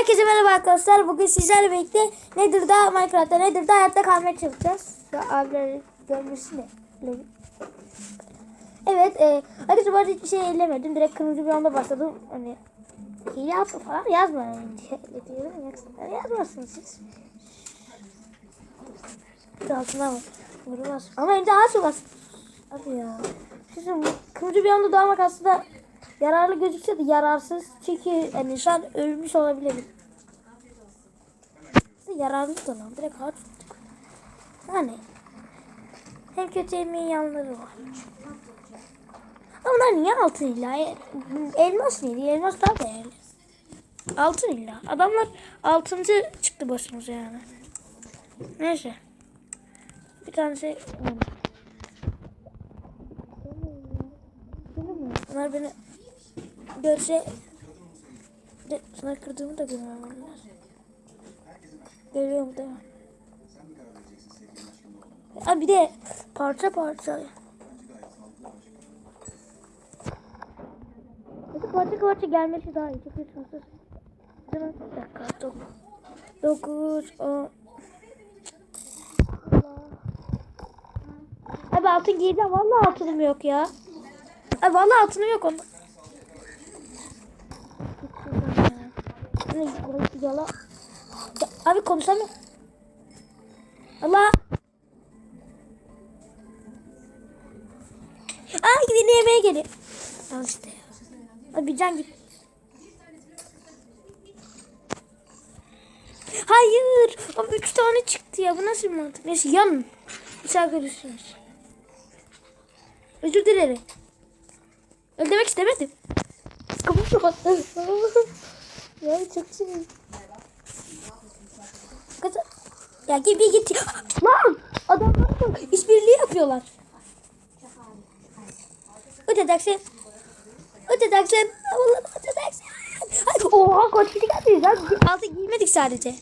Herkese merhaba arkadaşlar. Bugün sizlerle birlikte Nether'da Minecraft'ta Nether'da hayatta kalmaya çalışacağız. Ya abileri görmüşsün de. Evet, e, arkadaşlar bu arada hiçbir şey ellemedim. Direkt kırmızı bir anda başladım. Hani hile yapma falan yazmayın diye diyorum. Yazmazsınız siz. Altına bak. Vurmaz. Ama önce ağaç bas. Abi ya. Sizin kırmızı bir anda doğmak aslında yararlı gözükse de yararsız. Çünkü hani şu an ölmüş olabilir. İşte yararlı da lan. Direkt ağaç vurduk. Yani. Hem kötü hem iyi yanları var. Ama bunlar niye altın illa? E, Elmas neydi? Elmas daha değerli. Altın illa. Adamlar altıncı çıktı başımıza yani. Neyse. Bir tanesi... Bunlar beni görse de sana kırdığımı da görmemeliler. Görüyorum değil mi? Ha bir de parça parça. Hadi parça parça gelmesi daha iyi. Çok iyi şanssız. Bir dakika. Dokuz. Dokuz. On. Abi altın giyeceğim. Vallahi altınım yok ya. Abi vallahi altınım yok onda. Ne yala. Ya, Abi konuşamıyorum. Allah. Aa gidin yemeğe geliyor. Al işte. Abi can git. Hayır. Abi üç tane çıktı ya. Bu nasıl bir mantık? Neyse yanın. Bir görüşürüz. Özür dilerim. Öyle demek istemedim. Kapı kapattı. Ya çok şey. Kız- Ya git bir git. Lan! Adamlar. İşbirliği yapıyorlar. Ötedeksin. Ötedeksin. Vallahi ötedeksin. Oha kaç kişi geldi. Ya, altı giymedik sadece.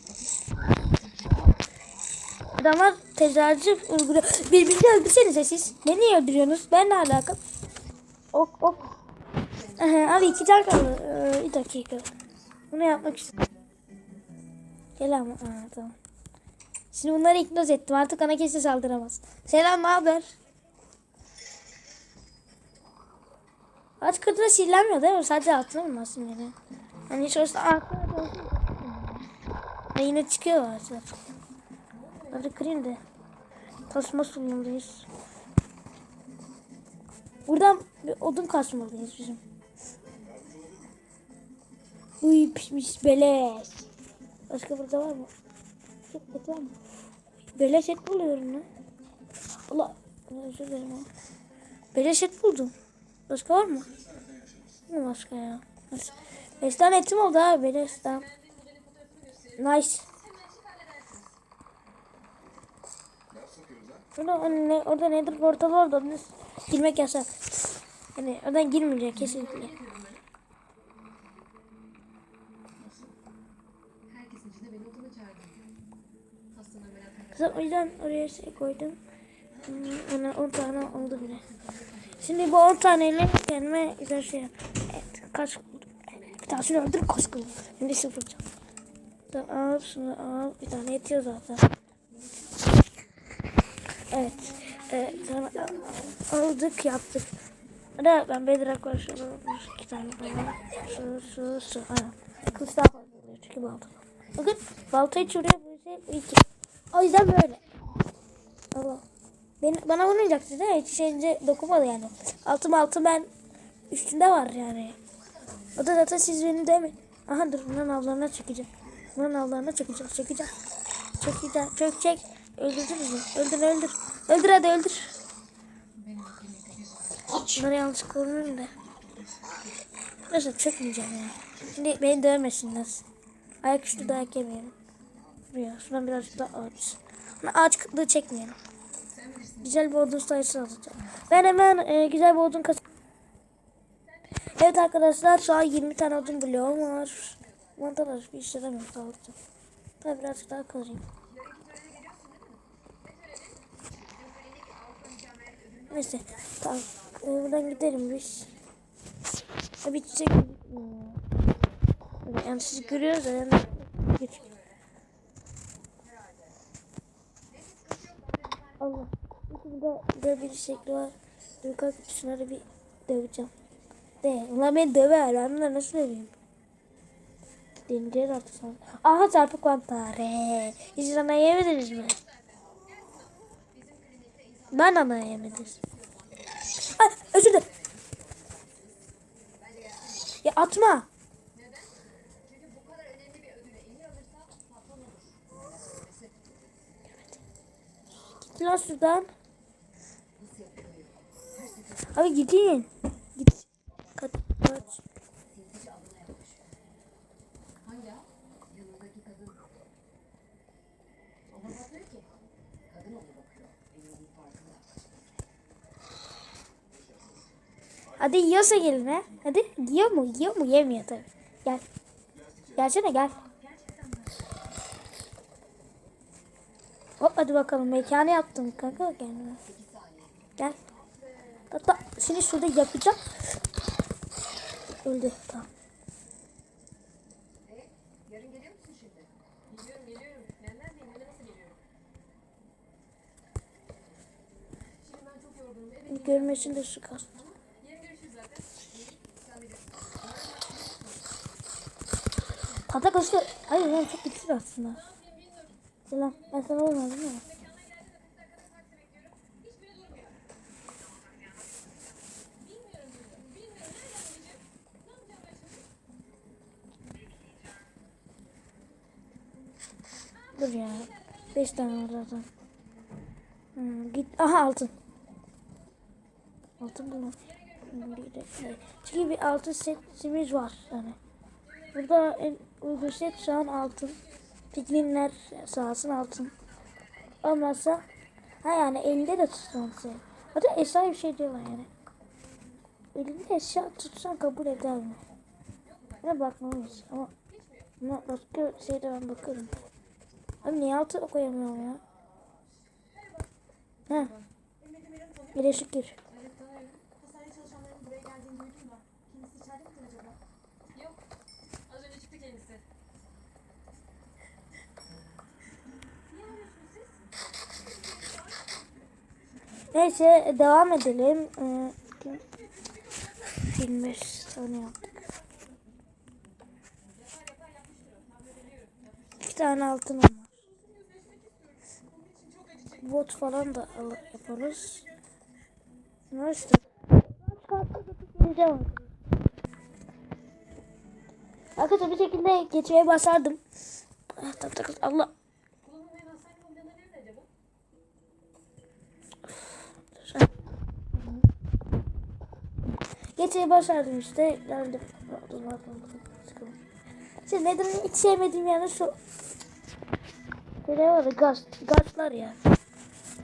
Adamlar tecavüzcü uyguluyor. Birbirini öldürsenize siz. Beni niye öldürüyorsunuz? Ben ne alakam? Ok ok. Aha, abi iki kaldı. Ee, bir dakika. Bunu yapmak istiyorum. Gel ama. Aa, tamam. Şimdi bunları iknoz ettim. Artık ana kesin saldıramaz. Selam ne haber? Aç kırtına sinirlenmiyor değil mi? Sadece altına mı sinirleniyor? Hani hiç olsa altına da olsun. Ve yine çıkıyor ağaçlar. Hadi kırayım da. Tasma sunmalıyız. Buradan bir odun kasmalıyız bizim. Uy pişmiş beleş. Başka burada var mı? Çok et var mı? Beleş et buluyorum lan. Allah. Özür dilerim. Beleş et buldum. Başka var mı? Ne başka ya? Beş- Beş tane etim oldu ha. Beleş tamam. Nice. Orada, ne, orada nedir portal. Orada girmek yasak. Yani oradan girmeyecek kesinlikle. Kızım o yüzden oraya şey koydum. Hmm, Ona 10 tane oldu bile. Şimdi bu 10 taneyle kendime güzel şey yap. Evet kaç bir tanesini öldür kaç buldum. Şimdi sıfır can. Tamam, al şunu al. Bir tane yetiyor zaten. Evet. Evet sonra aldık yaptık. Hadi ben bedrak var şunu. iki tane falan. Şu şu şu. Aynen. Kılıç daha fazla çünkü balta. Bakın baltayı şey bu iki. O yüzden böyle. Allah. Beni, bana vurmayacaktı değil mi? Hiç şeyince dokunmadı yani. Altım altı ben üstünde var yani. O da zaten siz beni demeyin. Aha dur bunların avlarına çekeceğim. Bunların avlarına çekeceğim. Çekeceğim. Çekeceğim. Çök çek. Öldürdünüz mü? Öldür öldür. Öldür hadi öldür. Bunları yanlışlıkla vurmayayım da. Neyse çekmeyeceğim ya. Şimdi beni dövmesinler. Ayaküstü dayak yemeyelim. Buraya. Şuradan birazcık daha ağaç. Ama ağaç kıtlığı çekmeyelim. Güzel bir odun sayısı alacağım. Ben hemen e, güzel bir odun kas... Evet arkadaşlar şu an 20 tane odun bloğum var. Mantar bir işe yaramıyor sağlıkta. Tabi birazcık daha kazayım. Neyse tamam. E, buradan gidelim biz. Ha, bitecek. Hmm. Yani siz görüyoruz da yani. Allah. Burada, burada bir şekli var. Dur kalk şunları bir döveceğim. De. Ulan beni döver. Bunları nasıl döveyim? Deneyeceğiz artık sonra. Aha çarpık mantarı. Hiç ana yemediniz mi? Ben ana yemediniz. Ay özür dilerim. Ya atma. Şuradan. Abi gidin. Git. Kaç. Kaç. Hadi yiyorsa gelin ha. Hadi yiyor mu? Yiyor mu? Yemiyor tabii. Gel. Gelsene gel. Hop hadi bakalım. Mekanı yaptım kanka kendime. Gel. Hatta seni şurada yapacağım. Öldü. Tamam. Görmesin de su kastı. Tahta kaşığı. Hayır lan çok güçlü aslında. Selam. Ben sana olmadım değil mi? Dur ya. Beş tane var zaten. Hmm, git. Aha altın. Altın bu mu? Bir de- evet. Çünkü bir altın setimiz var yani. Burada en uygun set şu an altın. Pikminler sahasın altın. Olmazsa ha yani elinde de tutsan şey. Hatta eşya bir şey diyorlar yani. Elinde eşya tutsan kabul eder mi? Ne bakmalıyız ama ama başka şeyde ben bakarım. Abi niye altı koyamıyorum ya? Ha. Bir de şükür. Evet tanıyorum. Hastane çalışanlarının buraya geldiğini duydum da. Kendisi içeride midir acaba? Yok. Az önce çıktı kendisi. Niye arıyorsunuz siz? Neyse devam edelim. Ee, 25 tane yaptık. İki tane altın var. Bot falan da yaparız. İşte. Arkadaşlar bir şekilde geçmeye başardım. Ah, Allah. Geçmeyi başardım işte. Geldim. Sıkıldım. İşte neden hiç sevmediğim yani şu Böyle var ya gaz, gazlar ya.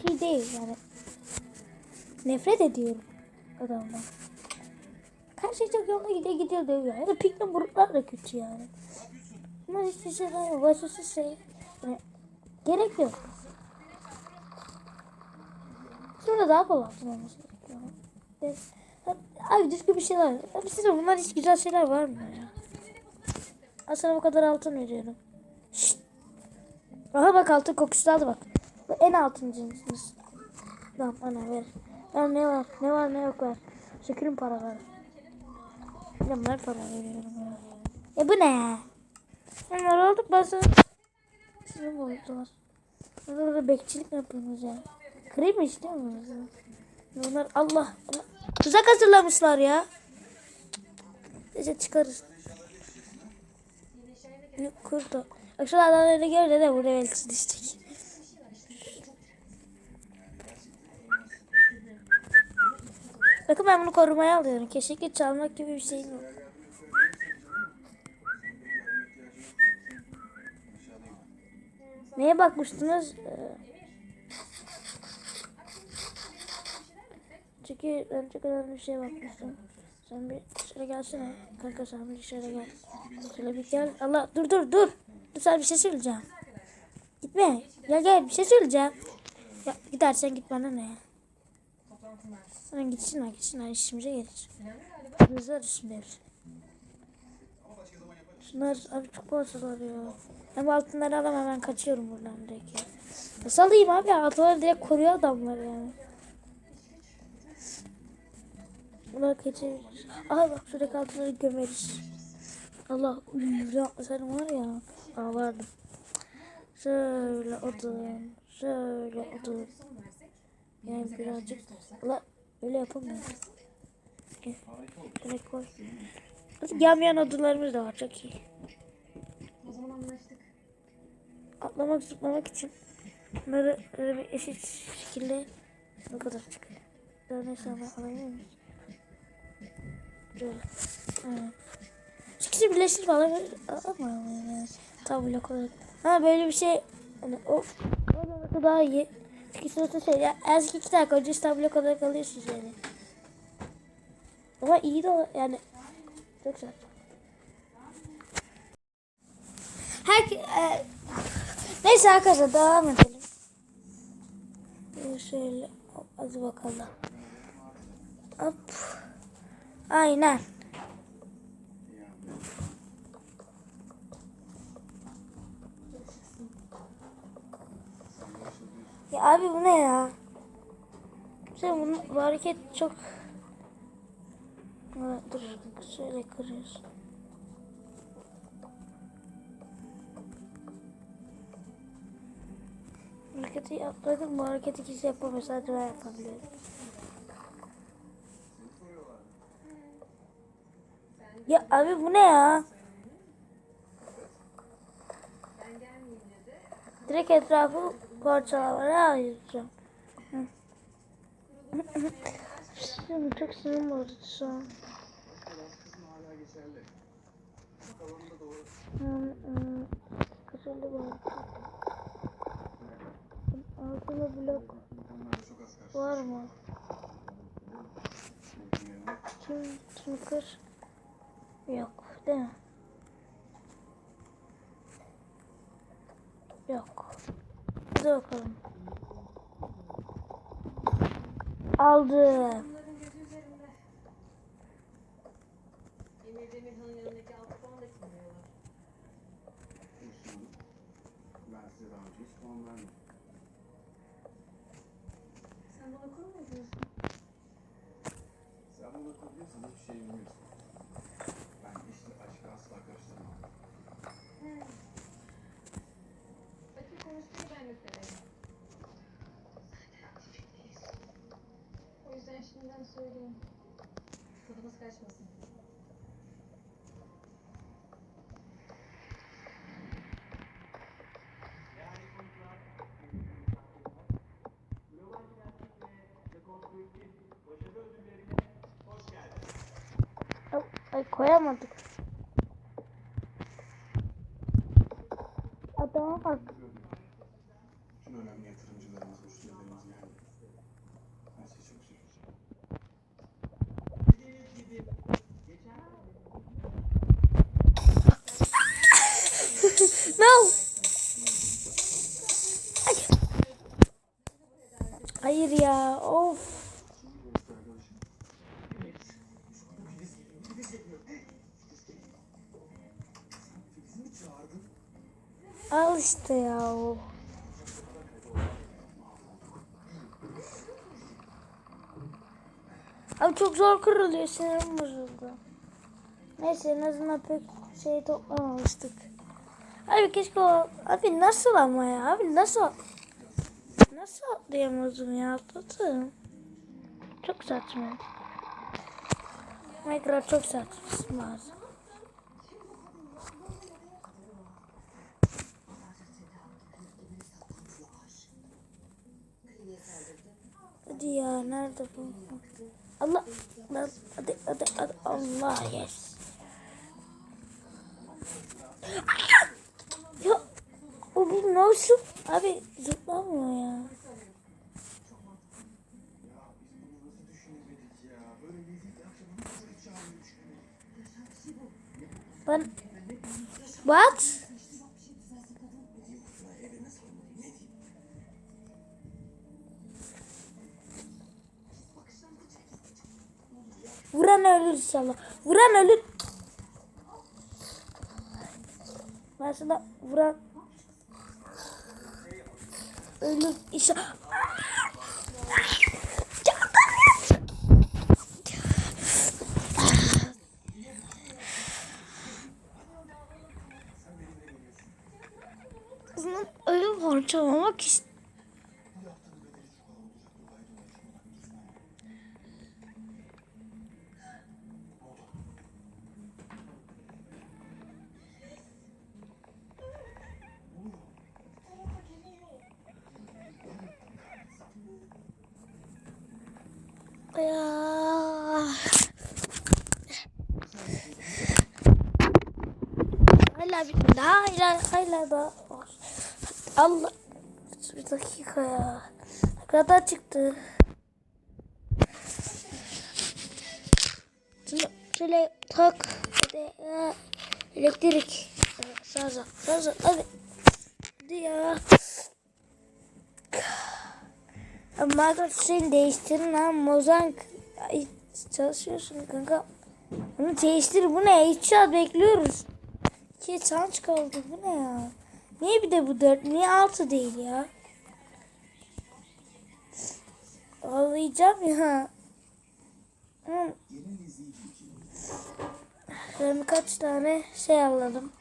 Şey değil yani. Nefret ediyorum adamdan. Her şey çok yoluna gidiyor gidiyor dövüyor. Ya da pikmin buruklar da kötü yani. Ama hiçbir şey yok. Başarısız şey. Yani, gerek yok. Şurada daha altın olması gerekiyor. Abi düzgün bir şeyler. Abi size bunlar hiç güzel şeyler var mı ya? Aslında bu kadar altın veriyorum. Şşt. Aha bak altın kokusu aldı bak. Bu en altın cinsiniz. Tamam ana ver. Ver ne var ne var ne yok ver. Şükürün paraları. De bunlar para veriyorum ya. E bu ne ya? Bunlar olduk bazı. Sizin bozdular. Burada bekçilik mi yapıyorsunuz ya? Mı istiyor musunuz? Bunlar Allah. Allah. Tuzak hazırlamışlar ya. Neyse çıkarız. Yok kurdu. Şu adamları gör de buraya belki düşecek. Bakın ben bunu korumaya alıyorum. Keşke çalmak gibi bir şeyim yok. Neye bakmıştınız? Ee, Çünkü ben çok önemli bir şeye bakmıştım. Sen bir şöyle gelsene. Kanka sen bir şöyle gel. Şöyle bir gel. Allah dur dur dur. Dur sana bir şey söyleyeceğim. Gitme. Gel gel bir şey söyleyeceğim. Ya gidersen git bana ne? Sen gitsin ha gitsin ha işimize gelir. Üstünde hepsi. Şunlar abi çok fazlalar ya. Hem altınları alamam hemen kaçıyorum buradan direkt ya. Nasıl alayım abi altınları direkt koruyor adamlar yani. Bunlar kaçırırız. Aha bak şuradaki altınları gömeriz. Allah uyuyor sen var ya. Ağlardım. Şöyle odun. Şöyle odun. Yani birazcık. La öyle yapamıyorum. Gel. Şöyle koy. Nasıl yanmayan odalarımız da var çok iyi. O zaman anlaştık. Atlamak zıplamak için bunları eşit şekilde ne kadar çıkıyor. Daha neyse ama alabilir ikisi birleştirip alabilir ama yani. Tam blok. Ha böyle bir şey hani o olmaması daha iyi. İkisi olsa şey ya eski iki tane önce tam blok olarak alıyorsunuz yani. Ama iyi de yani çok güzel. Her e, neyse arkadaşlar devam edelim. Şöyle hadi bakalım. Hop. Aynen. Ya abi bu ne ya? Şey bunun bu hareket çok Ha, dur şöyle kırıyorsun. Hareketi yapmadım. Bu hareketi kimse yapamıyor. Sadece ben yapabiliyorum. Ya abi bu ne ya? Direkt etrafı parçalamaya ayıracağım. Şimdi çok sinirim bozdu şu an. Kırıldı bu. Altında blok var mı? Kim, kim kır? Yok değil mi? Yok. Hadi bakalım. Aldım. Sen bana kur mu ediyorsun? Sen bunu atabiliyorsan hiçbir şey bilmiyorsun. Ben işle aşkı asla karıştırmam. Bakın konuşmayı ben üstelerim. O yüzden şimdiden söyleyeyim. Tadımız kaçmasın. Ay, ay koyamadık. Adama bak. Bütün önemli yatırımcılarımız müşterilerimiz geldi. Ben sizi çok seviyorum. No. Ay. Hayır ya. Of. İşte ya. o. Abi çok zor kırılıyor sinirim bozuldu. Neyse en azından pek şey toplamamıştık. Abi keşke o... Abi nasıl ama ya? Abi nasıl? Nasıl atlayamadım ya? Atladım. Çok saçma. Minecraft çok saçma Hadi ya nerede bu? Allah hadi hadi hadi Allah yes. Ya o bir nasıl abi zıplamıyor ya. Ben What? Vuran ölür inşallah. Vuran ölür. Ben sana vuran işe Kızının ölüm parçalamak ist Ya. Hala Hala hala da. Allah. Bir dakika ya. Kadar çıktı? Şunu şöyle tak. Ya. Elektrik. Sağ sağ hadi. Hadi ya. Arkadaşlar seni değiştirin ha. Mozank. Çalışıyorsun kanka. Bunu değiştir. Bu ne? İki saat bekliyoruz. İki saat kaldı. Bu ne ya? Niye bir de bu dört? Niye altı değil ya? Ağlayacağım ya. Hı. Ben kaç tane şey alalım.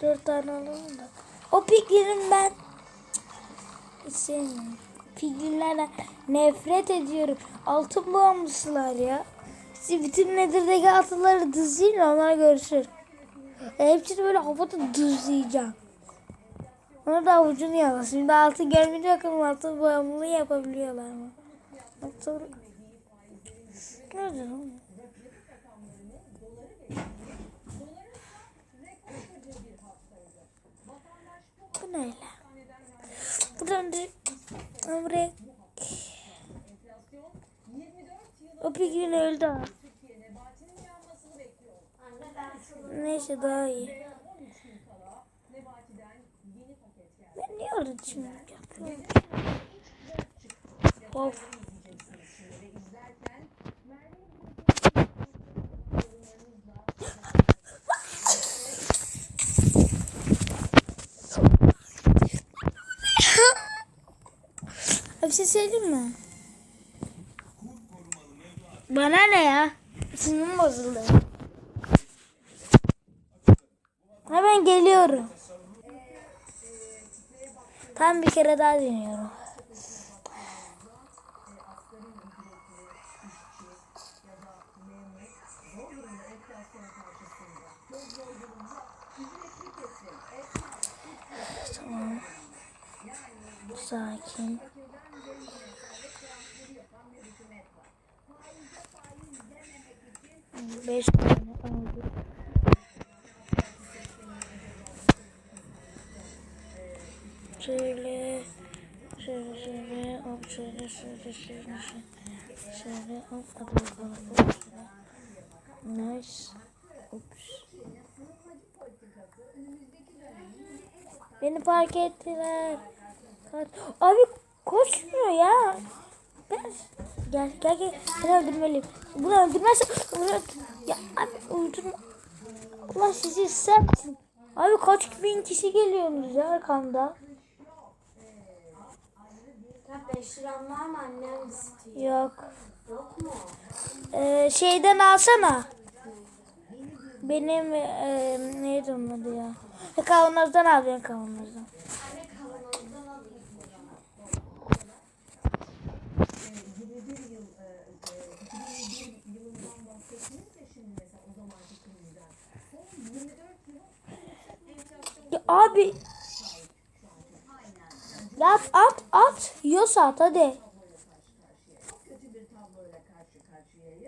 Dört tane alalım da. O piklerin ben sevmiyorum. Piglinlerden nefret ediyorum. Altın bağımlısılar ya. Bütün nedirdeki altınları dızlayın onlar görüşür. E, hepsini böyle havada dızlayacağım. Onu da avucunu yalasın. Şimdi altın gelmeyecek ama altın bağımlılığı yapabiliyorlar mı? Altın... Nerede lan? Bu neyle? Buradan direkt buraya o pigrin öldü ha. Neyse daha iyi. Ben niye orada şimdi yapıyorum? Of. Bir şey söyleyeyim mi? Bana ne ya? Sinirim bozuldu. Hemen geliyorum. Tam bir kere daha deniyorum. Tamam. Sakin. Beş tane aldık. Şöyle, şöyle, şöyle, hop, şöyle, şöyle, şöyle, şöyle, hop, hadi bakalım, hop, şöyle. Nice. Ups. Beni park ettiler. Abi koşmuyor ya. Ben gel gel gel. Seni öldürmeliyim. Bunu öldürmezsem bunu öld- ya abi öldürme. Allah sizi sersin. Abi kaç bin kişi geliyorsunuz ya arkamda. Ya 5 liram var mı annem istiyor? Yok. Yok mu? Ee, şeyden alsana. Benim e, neydi onun adı ya? Kavanozdan al ben kavanozdan. Anne kavanozdan alayım. Ya abi. At at at. Yiyorsa at hadi.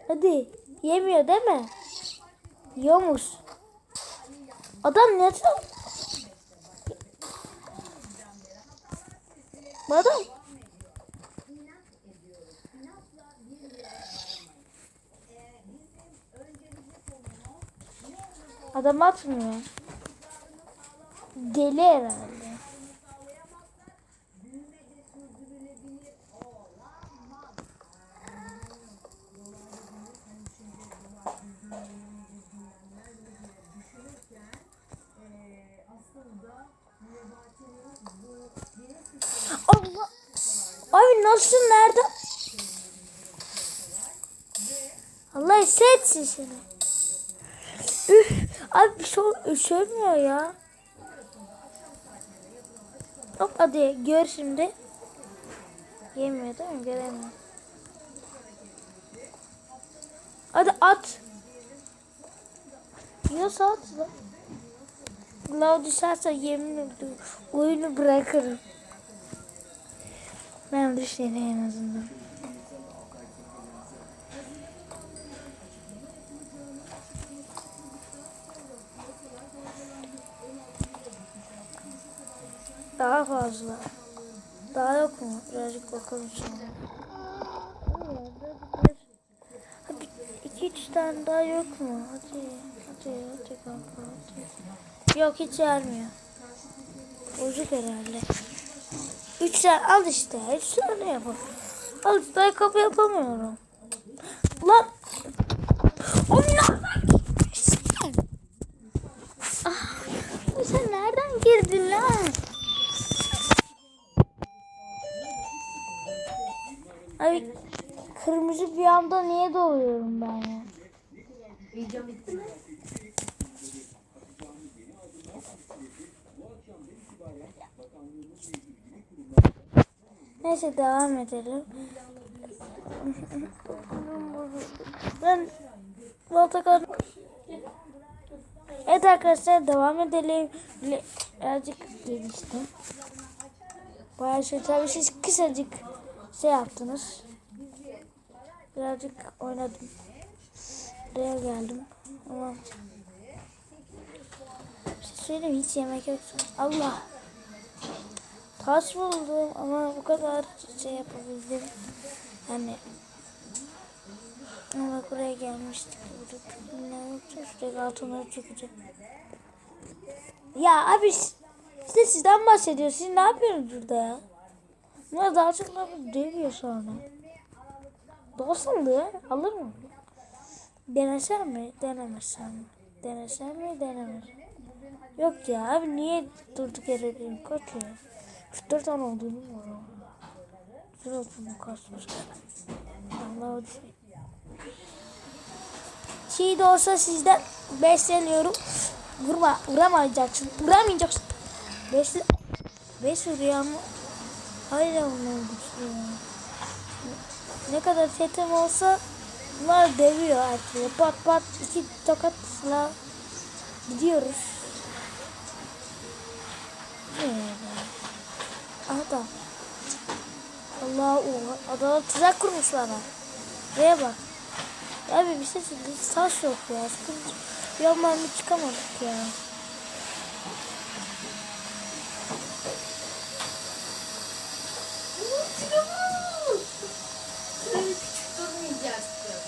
Hadi. Yemiyor değil mi? Yiyormuş. Adam ne Adam. Adam atmıyor. Deli herhalde. Allah. Abi nasıl nerede? Allah hissetsin seni. Abi bir şey sövmüyor ya. Hop hadi gör şimdi. Yemiyor değil mi? Göremiyor. Hadi at. Yiyorsa at. Lav düşerse yemin ediyorum oyunu bırakırım. Ben düşeni en azından. Daha fazla. Daha yok mu? Birazcık bakalım sonra. Hadi iki üç tane daha yok mu? Hadi. Hadi hadi kanka hadi. Yok hiç gelmiyor. Bozuk herhalde. Üç tane al işte. Üç tane yapalım. Al işte ayakkabı yapamıyorum. Lan. Anda niye doğuyorum ben ya? Video bitti mi? Neyse devam edelim. Ben Voltakan Evet arkadaşlar devam edelim. Birazcık geliştim. Bayağı şey tabii siz kısacık şey yaptınız. Birazcık oynadım. Buraya geldim. Ama bir şey söyleyeyim hiç yemek yok. Allah. Taş buldum ama bu kadar şey yapabildim. Hani ama buraya gelmiştik. Burada ne yapacağız? Şuraya altınları çökecek. Ya abi işte sizden bahsediyor. Siz ne yapıyorsunuz burada ya? Bunlar daha çok dövüyor sonra. Doğsandı alır mı? Denesem mi? Denemesem mi? Denesem mi? Denemesem mi? Yok ya abi niye durduk yere benim kaçıyor? 44 tane olduğunu mu var? Güzel kasmış. Allah düşün. Çiğ de olsa sizden besleniyorum. Vurma, vuramayacaksın. Vuramayacaksın. Besle... Vuruyor ama... Hayır olmamış ya. Ne kadar setim olsa bunlar dövüyor artık. Pat pat iki tokatla gidiyoruz. Adam. Allah o adama tuzak kurmuş bana. Buraya bak. Ya bir şey söyleyeyim. Taş yok ya. Sıkıntı. Bir çıkamadık ya. Sen küçük durmayacaksın.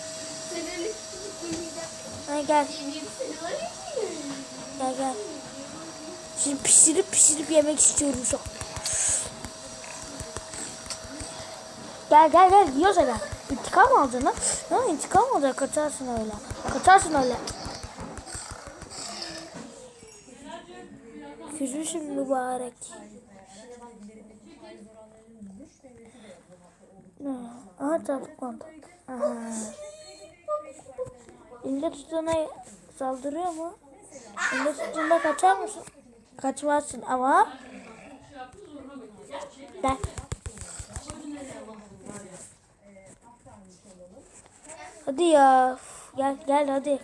Sen öyle küçük durmayacaksın. Hadi gel. Gel gel. Şimdi pişirip pişirip yemek istiyorum şu. Gel gel gel yiyoruz hele. İntikam alacaksın lan? Ne intikam alacaksın? Kaçarsın öyle. Kaçarsın öyle. Küsmüşüm mübarek. Aha çarpık kontak. Aha. İnce tutana saldırıyor mu? İnce tuttuğunda kaçar mısın? Kaçmazsın ama Gel. Hadi ya. Gel gel hadi.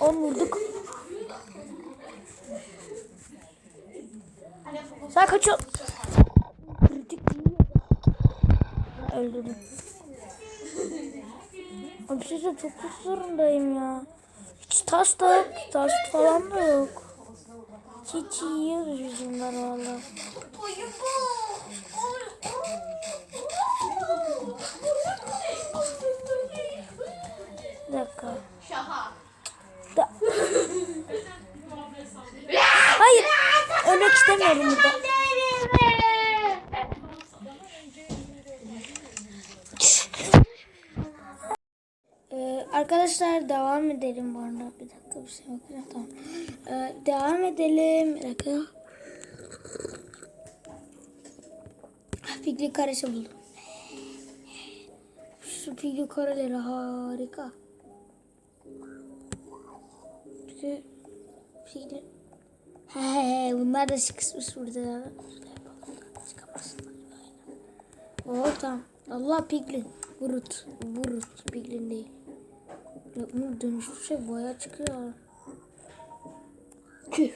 On vurduk. Sen kaçıyorsun. Öldürdüm. Abi şey söyleyeyim, çok kötü zorundayım ya. Hiç taş da yok. Taş falan da yok. Hiç yiyoruz biz bunları valla. Bir dakika. Şaha. Da. Hayır. Ölmek istemiyorum burada. Ee, arkadaşlar devam edelim bu arada. Bir dakika bir şey bakacağım. Tamam. Ee, devam edelim. Bir dakika. Pigli karesi buldum. Şu pigli kareleri harika. Çünkü pigli... He he he bunlar da sıkışmış burada. Çıkamazsınlar. Aynen. Oh tamam. Allah piglin. Burut. Burut. Piglin değil. Ya bunu dönüştü şey boya çıkıyor. Tüh.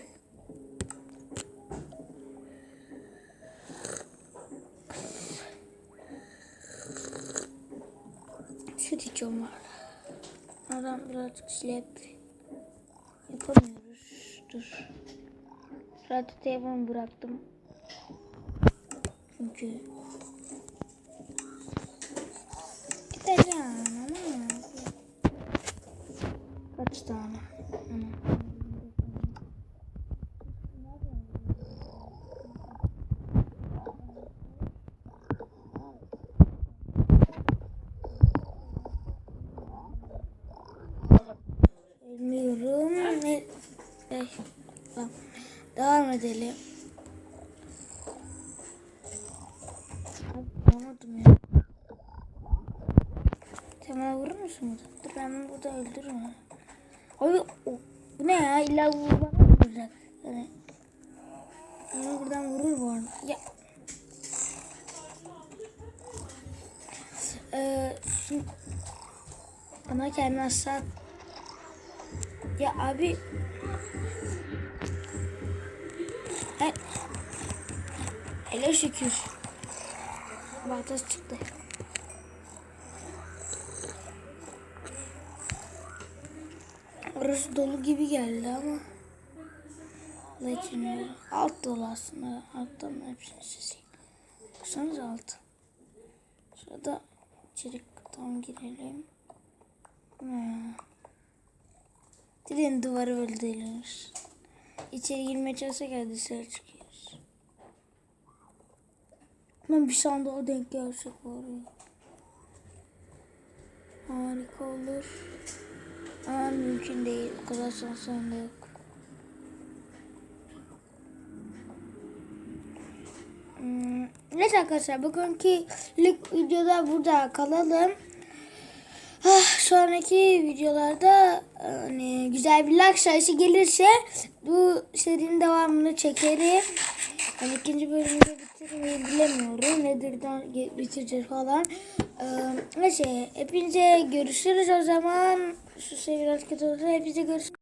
Süt içiyorum var. Adam birazcık slap yapamıyoruz. Dur. Radyo telefonu bıraktım. Çünkü gideceğim ama kaç tane? Bilmiyorum. Ne? Eh, tamam. Devam edelim. Abi anlamadım ya. Sen bana vurur musun burada? Dur ben bunu burada öldürürüm. Abi bu ne ya? İlla mı vuracak? Yani, bana buradan vurur bu arada. Ya. Ee, şimdi bana kendini aşağı ya abi He- Hele şükür Baltası çıktı Orası dolu gibi geldi ama öyle. Alt dolu aslında Alttan hepsini sileyim Baksanıza alt Şurada içeri tam girelim ya Direğin duvarı böyle delirmiş. İçeri girmeye çalışırken dışarı çıkıyoruz. Ama bir sandığa denk gelsek var ya. Harika olur. Ama mümkün değil. O kadar şansım yok. Hmm, neyse arkadaşlar bugünkü videoda burada kalalım. Ah, sonraki videolarda hani güzel bir like sayısı gelirse bu serinin devamını çekerim. Hani ikinci bölümü de bitirmeyi bilemiyorum. Nedir'den ge- bitireceğiz falan. Ee, neyse hepinize görüşürüz o zaman. Şu seviye biraz kötü oldu. Hepinize görüşürüz.